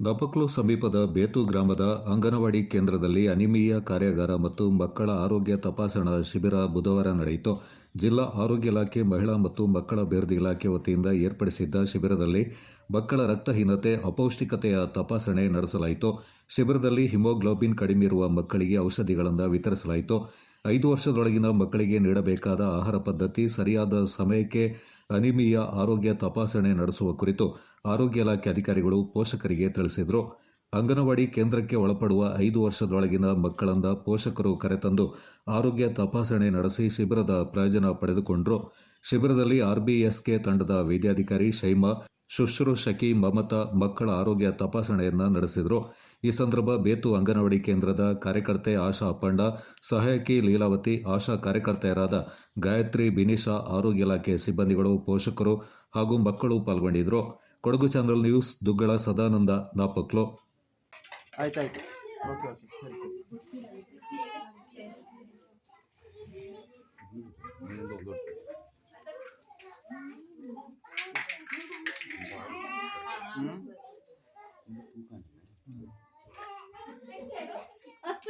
ದಪಕ್ಲು ಸಮೀಪದ ಬೇತು ಗ್ರಾಮದ ಅಂಗನವಾಡಿ ಕೇಂದ್ರದಲ್ಲಿ ಅನಿಮೀಯ ಕಾರ್ಯಾಗಾರ ಮತ್ತು ಮಕ್ಕಳ ಆರೋಗ್ಯ ತಪಾಸಣಾ ಶಿಬಿರ ಬುಧವಾರ ನಡೆಯಿತು. ಜಿಲ್ಲಾ ಆರೋಗ್ಯ ಇಲಾಖೆ ಮಹಿಳಾ ಮತ್ತು ಮಕ್ಕಳ ಅಭಿವೃದ್ಧಿ ಇಲಾಖೆ ವತಿಯಿಂದ ಏರ್ಪಡಿಸಿದ್ದ ಶಿಬಿರದಲ್ಲಿ ಮಕ್ಕಳ ರಕ್ತಹೀನತೆ, ಅಪೌಷ್ಟಿಕತೆಯ ತಪಾಸಣೆ ನಡೆಸಲಾಯಿತು. ಶಿಬಿರದಲ್ಲಿ ಹಿಮೋಗ್ಲೋಬಿನ್ ಕಡಿಮೆ ಇರುವ ಮಕ್ಕಳಿಗೆ ಔಷಧಿಗಳನ್ನು ವಿತರಿಸಲಾಯಿತು. ಐದು ವರ್ಷದೊಳಗಿನ ಮಕ್ಕಳಿಗೆ ನೀಡಬೇಕಾದ ಆಹಾರ ಪದ್ಧತಿ, ಸರಿಯಾದ ಸಮಯಕ್ಕೆ ಅನಿಮಿಯಾ ಆರೋಗ್ಯ ತಪಾಸಣೆ ನಡೆಸುವ ಕುರಿತು ಆರೋಗ್ಯ ಇಲಾಖೆ ಅಧಿಕಾರಿಗಳು ಪೋಷಕರಿಗೆ ತಿಳಿಸಿದರು. ಅಂಗನವಾಡಿ ಕೇಂದ್ರಕ್ಕೆ ಒಳಪಡುವ ಐದು ವರ್ಷದೊಳಗಿನ ಮಕ್ಕಳನ್ನ ಪೋಷಕರು ಕರೆತಂದು ಆರೋಗ್ಯ ತಪಾಸಣೆ ನಡೆಸಿ ಶಿಬಿರದ ಪ್ರಯೋಜನ ಪಡೆದುಕೊಂಡರು. ಶಿಬಿರದಲ್ಲಿ ಆರ್ಬಿಎಸ್ಕೆ ತಂಡದ ವೈದ್ಯಾಧಿಕಾರಿ ಶೈಮಾ, ಶುಶ್ರೂಷಕಿ ಮಮತಾ ಮಕ್ಕಳ ಆರೋಗ್ಯ ತಪಾಸಣೆಯನ್ನ ನಡೆಸಿದರು. ಈ ಸಂದರ್ಭ ಬೇತು ಅಂಗನವಾಡಿ ಕೇಂದ್ರದ ಕಾರ್ಯಕರ್ತೆ ಆಶಾ ಅಪ್ಪಣ್ಣ ಸಹಾಯಕಿ ಲೀಲಾವತಿ, ಆಶಾ ಕಾರ್ಯಕರ್ತೆಯರಾದ ಗಾಯತ್ರಿ, ಬಿನಿಶಾ, ಆರೋಗ್ಯ ಇಲಾಖೆ ಸಿಬ್ಬಂದಿಗಳು, ಪೋಷಕರು ಹಾಗೂ ಮಕ್ಕಳು ಪಾಲ್ಗೊಂಡಿದ್ದರು ಕೊಡಗು ಚಾನಲ್ ನ್ಯೂಸ್, ದುಗ್ಗಳ ಸದಾನಂದ, ನಾಪಕ್ಲು. ಆಯ್ತಾಯ್ತು ಓಕೆ ಓಕೆ ಸರಿ ಸರಿ ಹ್ಮ್ ಒಟ್ಟು